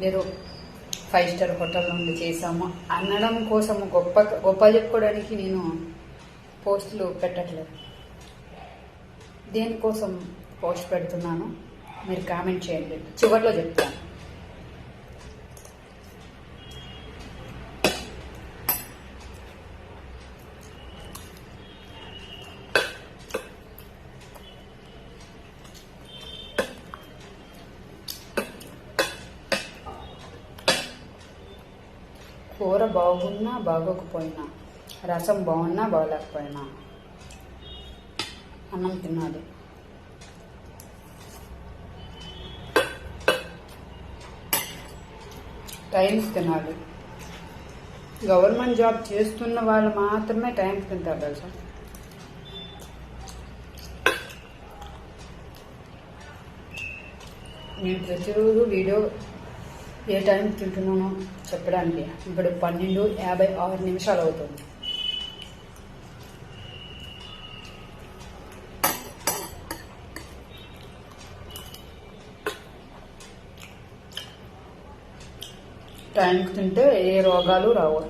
మీరు five star hotel నుండి చేసాము అనడం కోసం గొప్ప గొప్ప చెప్పుకోవడానికి నేను పోస్టులు పెట్టట్లేదు. దేనికోసం పోస్ట్ పెడుతున్నాను? మీరు కామెంట్ చేయండి. చివరిలో చెప్తాను. కూర బాగున్నా బాగోకపోయినా రసం బాగున్నా బాగలేకపోయినా. అన్నం తినాలి. టైంకి తినాలి. గవర్నమెంట్ జాబ్ చేస్తున్న వాళ్ళు మాత్రమే టైంకి తింటారు తెలుసా? నేను ప్రతిరోజు వీడియో ఏ టైంకి తింటున్నానో చెప్పడానికి. ఇప్పుడు పన్నెండు యాభై ఆరు నిమిషాలు అవుతుంది. టైంకి తింటే ఏ రోగాలు రావు.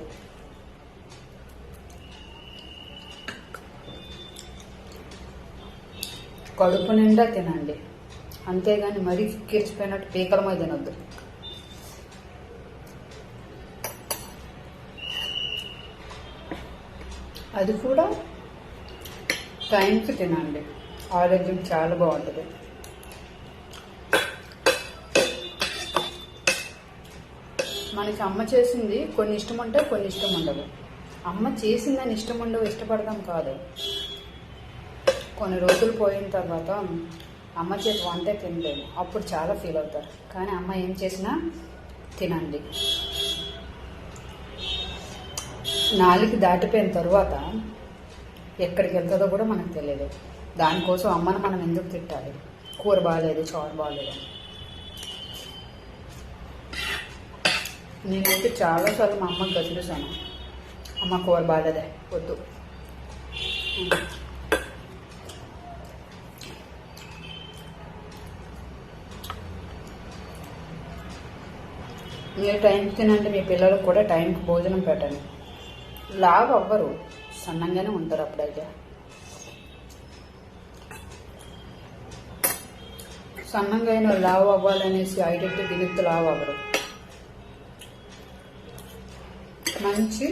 కడుపు నిండా తినండి. అంతేగాని మరీ కిరిచిపోయినట్టు పీకల మీద తినొద్దు. అది కూడా టైంకి తినండి. ఆరోగ్యం చాలా బాగుంటుంది. మనకి అమ్మ చేసింది కొన్ని ఇష్టం ఉంటాయి కొన్ని ఇష్టం ఉండదు. అమ్మ చేసిందని ఇష్టం ఉండవు ఇష్టపడదాం కాదు. కొన్ని రోజులు పోయిన తర్వాత అమ్మ చేతి వంటే తినలేము అప్పుడు చాలా ఫీల్ అవుతారు. కానీ అమ్మ ఏం చేసినా తినండి. నాలుగు దాటిపోయిన తర్వాత ఎక్కడికి వెళ్తుందో కూడా మనకు తెలియదు. దానికోసం అమ్మను మనం ఎందుకు తిట్టాలి? కూర బాగాలేదు చారు బాగాలేదు అని. నేనైతే చాలాసార్లు మా అమ్మకి గదిలేసాను అమ్మ కూర బాగాలేదే వద్దు. మీరు టైంకి తినండి మీ పిల్లలకు కూడా టైంకి భోజనం పెట్టండి. లావు అవ్వరు సన్నంగానే ఉంటారు అప్పుడైతే. సన్నంగా అయిన లావు అవ్వాలనేసి ఐడెంటి దినెత్తు లావు అవ్వరు మంచి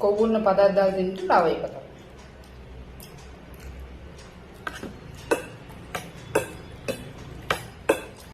కొవ్వున్న పదార్థాలు తింటూ లావు అయిపోతారు